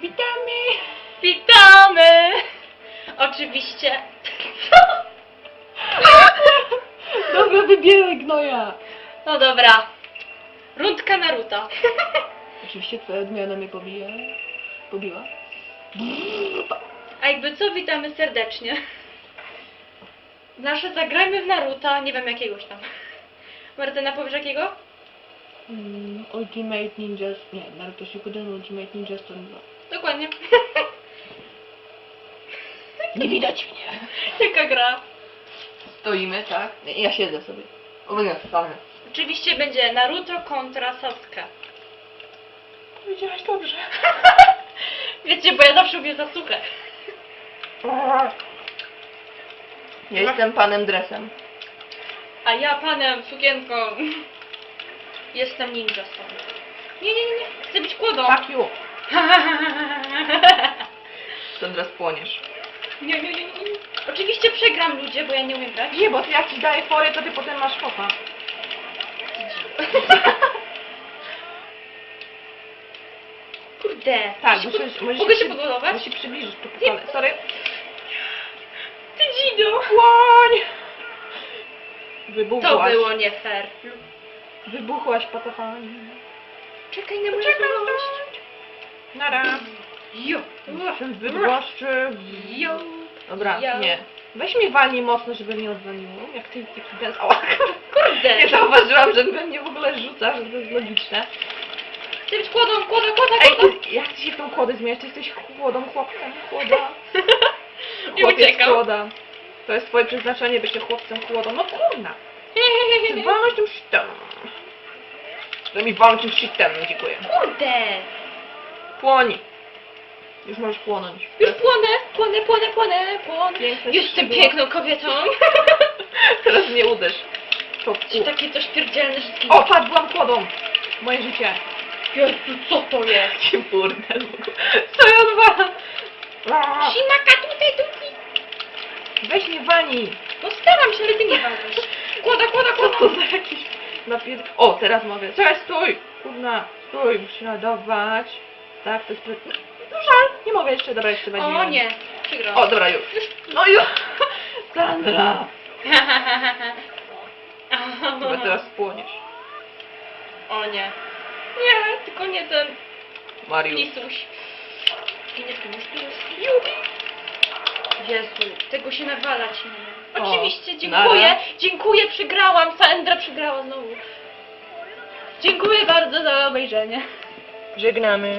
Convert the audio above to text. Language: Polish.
Witamy! Witamy! Oczywiście. Dobra, wybieraj gnoja! No dobra. Rundka Naruto. Oczywiście twoja odmiana mnie pobija. Pobiła. A jakby co, witamy serdecznie. Nasze zagrajmy w Naruto, nie wiem jakiegoś tam. Martyna, powiesz jakiego? Mm, Ultimate Ninjas... Nie, Naruto Shippuden Ultimate Ninja Storm 2. Dokładnie. Nie widać mnie. Jaka gra? Stoimy, tak? Ja siedzę sobie. O nie, wstanę. Oczywiście będzie Naruto kontra Sasuke. Powiedziałaś dobrze. Wiecie, bo ja zawsze mówię Sasuke. Ja jestem panem dresem. A ja panem sukienką. Jestem ninja stąd. Nie, nie, nie, nie. Chcę być kłodą. Fuck you. To teraz płoniesz. Nie, nie, nie, nie. Oczywiście przegram ludzie, bo ja nie umiem grać. Nie, bo ty jak ci daję forę, to ty potem masz fopa. Kurde. Tak, Mogę się musisz, pod- musisz Mogę się przy- podbudować? Musisz przybliżyć tu kontrolę. Sorry. Ty dzido. Płoń! To Wybuchłaś. było nie fair. Wybuchłaś patafanie. Czekaj na moją Czekam. Nara. Jo. Jestem z Bydgoszczy. Jo. Dobra, Jo. nie. Weź mnie walnij mocno, żeby mnie odwaliło. Jak ty taki ten... Ała. Kurde. Nie zauważyłam, że we mnie w ogóle rzuca, że to jest logiczne. Chcę być kłodą, kłoda, kłoda, Ej, kłoda. ty, jak ty się w tą kłodę zmieniasz? Ty jesteś chłodą, chłopcem, chłoda. I Chłopiec, uciekał. chłoda. To jest twoje przeznaczenie, bycie chłopcem, chłodą. No kurna. Walnąć tym shitem. Chcę mi walnąć tym shitem, dziękuję. Kurde. Płoń. Już możesz płonąć. Już płonę, płonę, płonę, płonę, płonę. Piękne Jestem piękną kobietą. Teraz mnie uderz. Czopku. Czy takie coś pierdzielne, że. O, patrz, byłam kłodą. Moje życie. Jezu, co to jest? Jaki burdel w ogóle. Co ja odwalam? A, Ślimaka tutaj, tutaj. Weź mnie walnij. No staram się, ale ty nie walczysz. Kłoda, kłoda, Co to kłoda. za jakiś napier... O, teraz mogę. Czekaj, stój! Kurna, stój, muszę ładować. Tak, to jest... pre- No nie mogę jeszcze, dobra, jeszcze będzie. O nie, przegrałam. O, dobra, już. No już. Sandra. Chyba teraz płoniesz. O nie. Nie, tylko nie ten Mariusz. lisuś. Jubi. Jezu, tego się nawalać nie. O, Oczywiście, dziękuję. nara. Dziękuję, przegrałam. Sandra przegrała znowu. Dziękuję bardzo za obejrzenie. Żegnamy.